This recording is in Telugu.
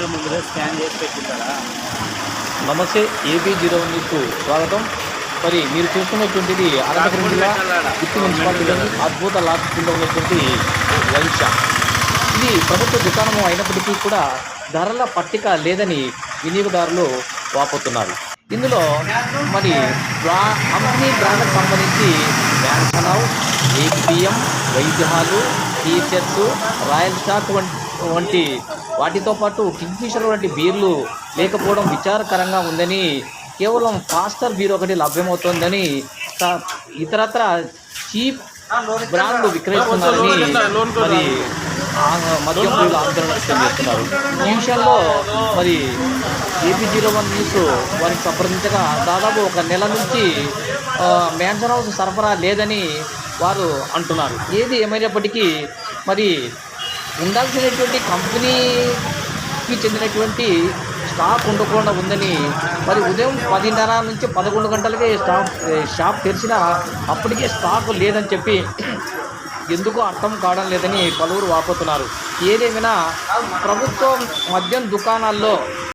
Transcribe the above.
ఇలా స్కాన్ చేసి పెట్టింటారా నమస్తే ఏపీ జీరో న్యూస్కు స్వాగతం. మరి మీరు చూస్తున్నటువంటిది అనంతపురం జిల్లా గుత్తి మున్సిపాలిటీలోని అద్భుత లాక్ కింద ఉన్నటువంటి వైన్ షాప్ ఇది ప్రభుత్వ దుకాణం అయినప్పటికీ కూడా ధరల పట్టిక లేదని వినియోగదారులు వాపోతున్నారు. ఇందులో మరి బ్రా కంపెనీ బ్రాండ్కి సంబంధించి హౌస్ ఏపీఎం వైద్యహాలు టీషర్ట్స్ రాయల్ స్టాక్ వంటి వంటి వాటితో పాటు కింగ్ఫిషర్ వంటి బీర్లు లేకపోవడం విచారకరంగా ఉందని కేవలం ఫాస్టర్ బీర్ ఒకటి లభ్యమవుతోందని ఇతరత్ర చీప్ బ్రాండ్లు విక్రయిస్తున్నారని మరి మద్యం ప్రియులు ఆందోళన వ్యక్తం చేస్తున్నారు. ఈ విషయంలో మరి ఏపీ జీరో వన్ న్యూస్ వారికి సంప్రదించగా దాదాపు ఒక నెల నుంచి ఆ, హౌస్ సరఫరా లేదని వారు అంటున్నారు. ఏది ఏమైనప్పటికీ మరి ఉండాల్సినటువంటి కంపెనీకి చెందినటువంటి స్టాక్ ఉండకుండా ఉందని మరి ఉదయం పదిన్నర నుంచి పదకొండు గంటలకే స్టాక్ షాప్ తెరిచినా అప్పటికే స్టాక్ లేదని చెప్పి ఎందుకో అర్థం కావడం లేదని పలువురు వాపోతున్నారు. ఏదేమైనా ప్రభుత్వం మద్యం దుకాణాల్లో